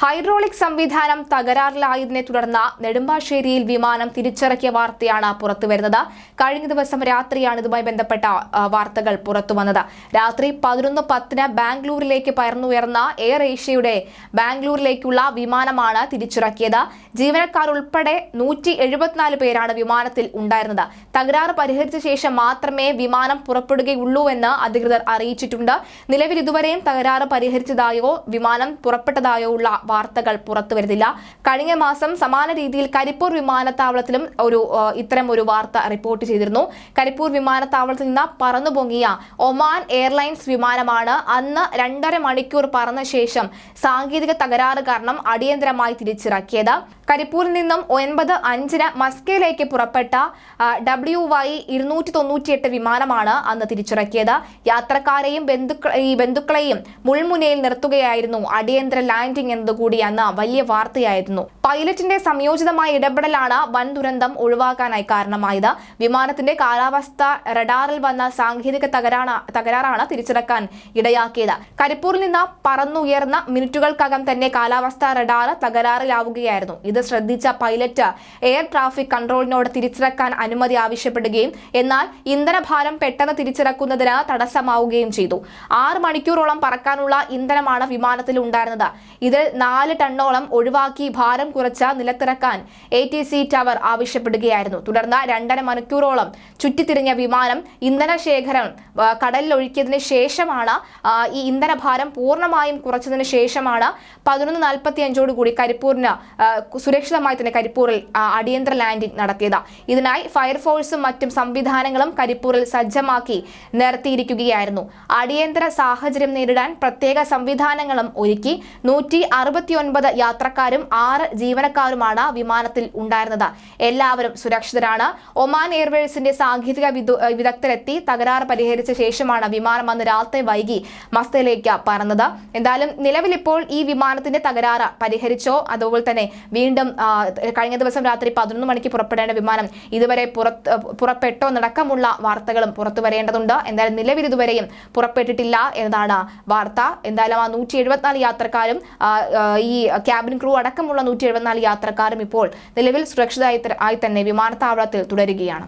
Hydraulic സംവിധാനം തകരാറിലായതിനെ തുടർന്ന് നെടുമ്പാശ്ശേരിയിൽ വിമാനം തിരിച്ചിറക്കിയ വാർത്തയാണ് പുറത്തുവരുന്നത് കഴിഞ്ഞ ദിവസം രാത്രിയാണ് ഇതുമായി ബന്ധപ്പെട്ട വാർത്തകൾ പുറത്തുവന്നത് രാത്രി പതിനൊന്ന് പത്തിന് ബാംഗ്ലൂരിലേക്ക് പയർന്നുയർന്ന എയർ ഏഷ്യയുടെ ബാംഗ്ലൂരിലേക്കുള്ള വിമാനമാണ് തിരിച്ചിറക്കിയത്. ജീവനക്കാർ ഉൾപ്പെടെ നൂറ്റി എഴുപത്തിനാല് പേരാണ് വിമാനത്തിൽ ഉണ്ടായിരുന്നത്. തകരാറ് പരിഹരിച്ച ശേഷം മാത്രമേ വിമാനം പുറപ്പെടുകയുള്ളൂ എന്ന് അധികൃതർ അറിയിച്ചിട്ടുണ്ട്. നിലവിൽ ഇതുവരെയും തകരാറ് പരിഹരിച്ചതായോ വിമാനം പുറപ്പെട്ടതായോ ഉള്ള വാർത്തകൾ പുറത്തു വരുന്നില്ല. കഴിഞ്ഞ മാസം സമാന രീതിയിൽ കരിപ്പൂർ വിമാനത്താവളത്തിലും ഒരു ഇത്തരം ഒരു വാർത്ത റിപ്പോർട്ട് ചെയ്തിരുന്നു. കരിപ്പൂർ വിമാനത്താവളത്തിൽ നിന്ന് പറന്നുപൊങ്ങിയ ഒമാൻ എയർലൈൻസ് വിമാനമാണ് അന്ന് രണ്ടര മണിക്കൂർ പറന്ന ശേഷം സാങ്കേതിക തകരാറ് കാരണം അടിയന്തരമായി തിരിച്ചിറക്കിയത്. കരിപ്പൂരിൽ നിന്നും ഒൻപത് അഞ്ചിന് മസ്കയിലേക്ക് പുറപ്പെട്ട ഡബ്ല്യു വൈ ഇരുന്നൂറ്റി തൊണ്ണൂറ്റിയെട്ട് വിമാനമാണ് അന്ന് തിരിച്ചിറക്കിയത്. യാത്രക്കാരെയും ബന്ധുക്ക ഈ ബന്ധുക്കളെയും മുൾമുനയിൽ നിർത്തുകയായിരുന്നു. അടിയന്തര ലാൻഡിംഗ് എന്നതുകൂടി അന്ന് വലിയ വാർത്തയായിരുന്നു. പൈലറ്റിന്റെ സംയോജിതമായ ഇടപെടലാണ് വൻ ദുരന്തം ഒഴിവാക്കാനായി കാരണമായത്. വിമാനത്തിന്റെ കാലാവസ്ഥ റഡാറിൽ വന്ന സാങ്കേതിക തകരാണ് തകരാറാണ് തിരിച്ചിറക്കാൻ ഇടയാക്കിയത്. കരിപ്പൂരിൽ നിന്ന് പറന്നുയർന്ന മിനിറ്റുകൾക്കകം തന്നെ കാലാവസ്ഥ റഡാർ തകരാറിലാവുകയായിരുന്നു. ഇത് ശ്രദ്ധിച്ച പൈലറ്റ് എയർ ട്രാഫിക് കൺട്രോളിനോട് തിരിച്ചിറക്കാൻ അനുമതി ആവശ്യപ്പെടുകയും എന്നാൽ ഇന്ധനഭാരം പെട്ടെന്ന് തിരിച്ചിറക്കുന്നതിന് തടസ്സമാവുകയും ചെയ്തു. ആറ് മണിക്കൂറോളം പറക്കാനുള്ള ഇന്ധനമാണ് വിമാനത്തിൽ ഉണ്ടായിരുന്നത്. ഇതിൽ നാല് ടണ്ണോളം ഒഴിവാക്കി ഭാരം കുറച്ച് നിലത്തിറക്കാൻ എ ടവർ ആവശ്യപ്പെടുകയായിരുന്നു. തുടർന്ന് രണ്ടര മണിക്കൂറോളം ചുറ്റിത്തിരിഞ്ഞ വിമാനം ഇന്ധനശേഖരം ശേഖരം കടലിൽ ഒഴുക്കിയതിന് ശേഷമാണ് ഈ ഇന്ധനഭാരം പൂർണമായും കുറച്ചതിന് ശേഷമാണ് പതിനൊന്ന് നാൽപ്പത്തി അഞ്ചോടുകൂടി കരിപ്പൂരിന് സുരക്ഷിതമായി തന്നെ കരിപ്പൂരിൽ അടിയന്തര ലാൻഡിംഗ് നടത്തിയത്. ഇതിനായി ഫയർഫോഴ്സും മറ്റും സംവിധാനങ്ങളും കരിപ്പൂരിൽ സജ്ജമാക്കി നിർത്തിയിരിക്കുകയായിരുന്നു അടിയന്തര സാഹചര്യം നേരിടാൻ പ്രത്യേക സംവിധാനങ്ങളും ഒരുക്കി നൂറ്റി അറുപത്തിയൊൻപത് യാത്രക്കാരും ആറ് ജീവനക്കാരുമാണ് വിമാനത്തിൽ ഉണ്ടായിരുന്നത്. എല്ലാവരും സുരക്ഷിതരാണ്. ഒമാൻ എയർവേഴ്സിന്റെ സാങ്കേതിക വിദഗ്ധരെത്തി തകരാറ് പരിഹരിച്ച ശേഷമാണ് വിമാനം അന്ന് രാത്രി വൈകി മസ്തയിലേക്ക് പറന്നത്. എന്തായാലും നിലവിലിപ്പോൾ ഈ വിമാനത്തിന്റെ തകരാറ് പരിഹരിച്ചോ അതുപോലെ തന്നെ വീണ്ടും ആ, കഴിഞ്ഞ ദിവസം രാത്രി പതിനൊന്ന് മണിക്ക് പുറപ്പെടേണ്ട വിമാനം ഇതുവരെ പുറത്ത് പുറപ്പെട്ടോ നടക്കമുള്ള വാർത്തകളും പുറത്തു വരേണ്ടതുണ്ട്. എന്തായാലും നിലവിൽ ഇതുവരെയും പുറപ്പെട്ടിട്ടില്ല എന്നതാണ് വാർത്ത. എന്തായാലും ആ നൂറ്റി എഴുപത്തിനാല് യാത്രക്കാരും ഈ ക്യാബിൻ ക്രൂ അടക്കമുള്ള നൂറ്റി എഴുപത്തിനാല് യാത്രക്കാരും ഇപ്പോൾ നിലവിൽ സുരക്ഷിതമായി തന്നെ വിമാനത്താവളത്തിൽ തുടരുകയാണ്.